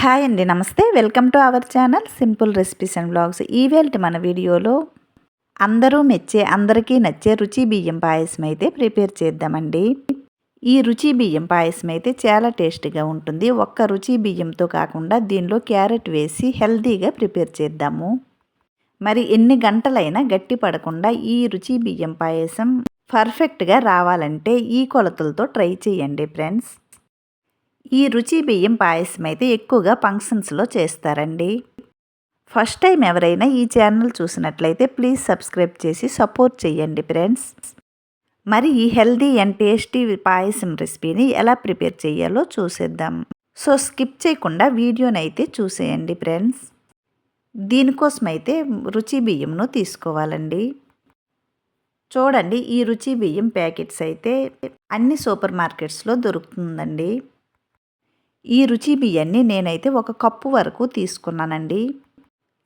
Hi అండి నమస్తే. Welcome to our channel simple recipes and blogs ఈవేళ మన వీడియోలో అందరూ మెచ్చే అందరికీ నచ్చే రుచి బియ్యం పాయసం అయితే ప్రిపేర్ చేద్దామండి. ఈ రుచి బియ్యం పాయసం అయితే చాలా టేస్టీగా ఉంటుంది. ఒక్క రుచి బియ్యంతో కాకుండా దీనిలో క్యారెట్ వేసి హెల్తీగా ప్రిపేర్ చేద్దాము. మరి ఎన్ని గంటలైనా గట్టి పడకుండా ఈ రుచి బియ్యం పాయసం పర్ఫెక్ట్గా రావాలంటే ఈ కొలతలతో ట్రై చేయండి ఫ్రెండ్స్. ఈ రుచి బియ్యం పాయసం అయితే ఎక్కువగా ఫంక్షన్స్లో చేస్తారండి. ఫస్ట్ టైం ఎవరైనా ఈ ఛానల్ చూసినట్లయితే ప్లీజ్ సబ్స్క్రైబ్ చేసి సపోర్ట్ చేయండి ఫ్రెండ్స్. మరి ఈ హెల్దీ అండ్ టేస్టీ పాయసం రెసిపీని ఎలా ప్రిపేర్ చేయాలో చూసేద్దాం. సో స్కిప్ చేయకుండా వీడియోని అయితే చూసేయండి ఫ్రెండ్స్. దీనికోసం అయితే రుచి బియ్యంను తీసుకోవాలండి. చూడండి ఈ రుచి బియ్యం ప్యాకెట్స్ అయితే అన్ని సూపర్ మార్కెట్స్లో దొరుకుతుందండి. ఈ రుచి బియ్యాన్ని నేనైతే ఒక కప్పు వరకు తీసుకున్నానండి.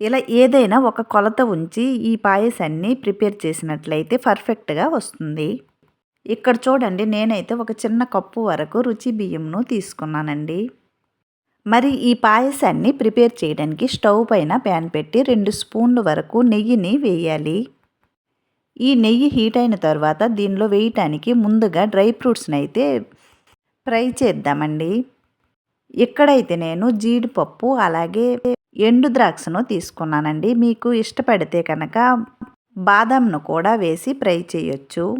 ఇలా ఏదైనా ఒక కొలత ఉంచి ఈ పాయసాన్ని ప్రిపేర్ చేసినట్లయితే పర్ఫెక్ట్గా వస్తుంది. ఇక్కడ చూడండి నేనైతే ఒక చిన్న కప్పు వరకు రుచి బియ్యంను తీసుకున్నానండి. మరి ఈ పాయసాన్ని ప్రిపేర్ చేయడానికి స్టవ్ పైన ప్యాన్ పెట్టి రెండు స్పూన్ల వరకు నెయ్యిని వేయాలి. ఈ నెయ్యి హీట్ అయిన తర్వాత దీనిలో వేయటానికి ముందుగా డ్రై ఫ్రూట్స్ని అయితే ఫ్రై చేద్దామండి. ఇక్కడైతే నేను జీడిపప్పు అలాగే ఎండు ద్రాక్షను తీసుకున్నానండి. మీకు ఇష్టపడితే కనుక బాదంను కూడా వేసి ఫ్రై చేయొచ్చు.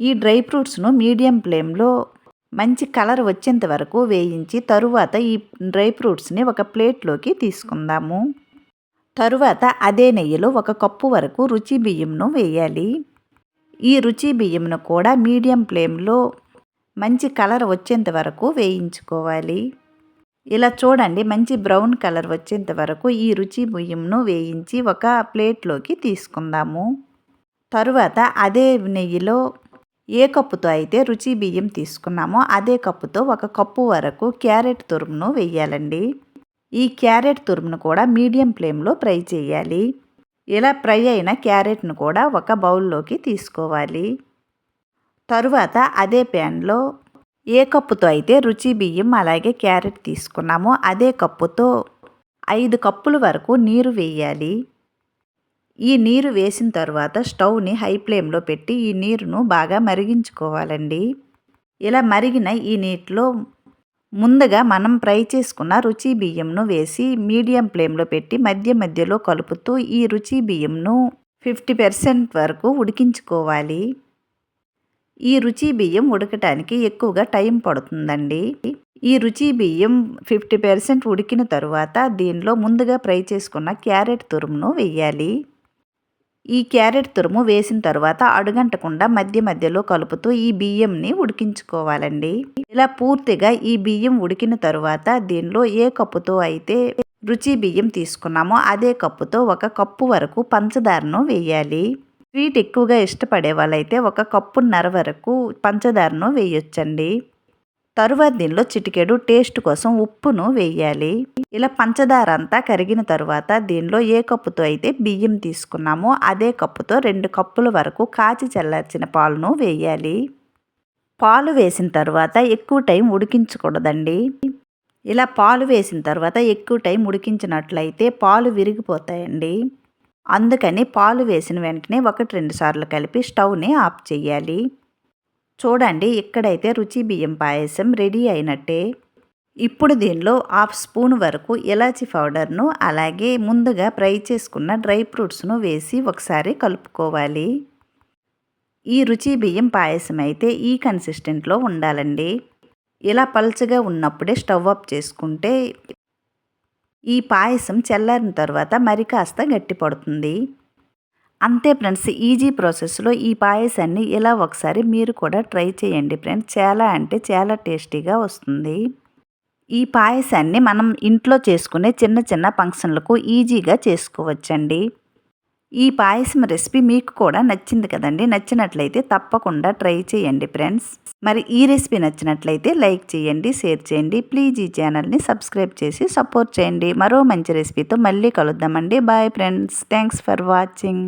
ఈ డ్రై ఫ్రూట్స్ను మీడియం ఫ్లేమ్లో మంచి కలర్ వచ్చేంత వరకు వేయించి తరువాత ఈ డ్రై ఫ్రూట్స్ని ఒక ప్లేట్లోకి తీసుకుందాము. తరువాత అదే నెయ్యిలో ఒక కప్పు వరకు రుచి బియ్యంను వేయాలి. ఈ రుచి బియ్యంను కూడా మీడియం ఫ్లేమ్లో మంచి కలర్ వచ్చేంత వరకు వేయించుకోవాలి. ఇలా చూడండి మంచి బ్రౌన్ కలర్ వచ్చేంత వరకు ఈ రుచి బియ్యంను వేయించి ఒక ప్లేట్లోకి తీసుకుందాము. తరువాత అదే నెయ్యిలో ఏ కప్పుతో అయితే రుచి బియ్యం తీసుకున్నామో అదే కప్పుతో ఒక కప్పు వరకు క్యారెట్ తురుమును వేయాలండి. ఈ క్యారెట్ తురుమును కూడా మీడియం ఫ్లేమ్లో ఫ్రై చేయాలి. ఇలా ఫ్రై అయిన క్యారెట్ను కూడా ఒక బౌల్లోకి తీసుకోవాలి. తరువాత అదే ప్యాన్లో ఏ కప్పుతో అయితే రుచి బియ్యం అలాగే క్యారెట్ తీసుకున్నామో అదే కప్పుతో ఐదు కప్పుల వరకు నీరు వేయాలి. ఈ నీరు వేసిన తర్వాత స్టవ్ని హై ఫ్లేమ్లో పెట్టి ఈ నీరును బాగా మరిగించుకోవాలండి. ఇలా మరిగిన ఈ నీటిలో ముందుగా మనం ఫ్రై చేసుకున్న రుచి బియ్యంను వేసి మీడియం ఫ్లేమ్లో పెట్టి మధ్య మధ్యలో కలుపుతూ ఈ రుచి బియ్యంను ఫిఫ్టీ పర్సెంట్ వరకు ఉడికించుకోవాలి. ఈ రుచి బియ్యం ఉడకటానికి ఎక్కువగా టైం పడుతుందండి. ఈ రుచి బియ్యం ఫిఫ్టీ పర్సెంట్ ఉడికిన తరువాత దీనిలో ముందుగా ఫ్రై చేసుకున్న క్యారెట్ తురుమును వేయాలి. ఈ క్యారెట్ తురుము వేసిన తర్వాత అడుగంటకుండా మధ్య మధ్యలో కలుపుతూ ఈ బియ్యంని ఉడికించుకోవాలండి. ఇలా పూర్తిగా ఈ బియ్యం ఉడికిన తరువాత దీనిలో ఏ కప్పుతో అయితే రుచి బియ్యం తీసుకున్నామో అదే కప్పుతో ఒక కప్పు వరకు పంచదారను వేయాలి. స్వీట్ ఎక్కువగా ఇష్టపడే వాళ్ళైతే ఒక కప్పున్నర వరకు పంచదారను వేయొచ్చండి. తరువాత దీనిలో చిటికెడు టేస్ట్ కోసం ఉప్పును వేయాలి. ఇలా పంచదార అంతా కరిగిన తరువాత దీనిలో ఏ కప్పుతో అయితే బియ్యం తీసుకున్నామో అదే కప్పుతో రెండు కప్పుల వరకు కాచి చల్లార్చిన పాలును వేయాలి. పాలు వేసిన తర్వాత ఎక్కువ టైం ఉడికించకూడదండి. ఇలా పాలు వేసిన తర్వాత ఎక్కువ టైం ఉడికించినట్లయితే పాలు విరిగిపోతాయండి. అందుకని పాలు వేసిన వెంటనే ఒకటి రెండు సార్లు కలిపి స్టవ్ని ఆఫ్ చేయాలి చూడండి ఇక్కడైతే రుచి బియ్యం పాయసం రెడీ అయినట్టే. ఇప్పుడు దీనిలో హాఫ్ స్పూన్ వరకు ఇలాచి పౌడర్ను అలాగే ముందుగా ఫ్రై చేసుకున్న డ్రై ఫ్రూట్స్ను వేసి ఒకసారి కలుపుకోవాలి. ఈ రుచి బియ్యం పాయసం అయితే ఈ కన్సిస్టెంట్లో ఉండాలండి. ఇలా పల్చగా ఉన్నప్పుడే స్టవ్ ఆఫ్ చేసుకుంటే ఈ పాయసం చల్లారిన తర్వాత మరి కాస్త గట్టిపడుతుంది అంతే ఫ్రెండ్స్ ఈజీ ప్రాసెస్లో ఈ పాయసాన్ని ఇలా ఒకసారి మీరు కూడా ట్రై చేయండి ఫ్రెండ్స్. చాలా అంటే చాలా టేస్టీగా వస్తుంది. ఈ పాయసాన్ని మనం ఇంట్లో చేసుకునే చిన్న చిన్న ఫంక్షన్లకు ఈజీగా చేసుకోవచ్చండి. ఈ పాయసం రెసిపీ మీకు కూడా నచ్చింది కదండి. నచ్చినట్లయితే తప్పకుండా ట్రై చేయండి ఫ్రెండ్స్. మరి ఈ రెసిపీ నచ్చినట్లయితే లైక్ చేయండి షేర్ చేయండి. ప్లీజ్ ఈ ఛానల్ని సబ్స్క్రైబ్ చేసి సపోర్ట్ చేయండి. మరో మంచి రెసిపీతో మళ్ళీ కలుద్దామండి. Bye friends. Thanks for watching.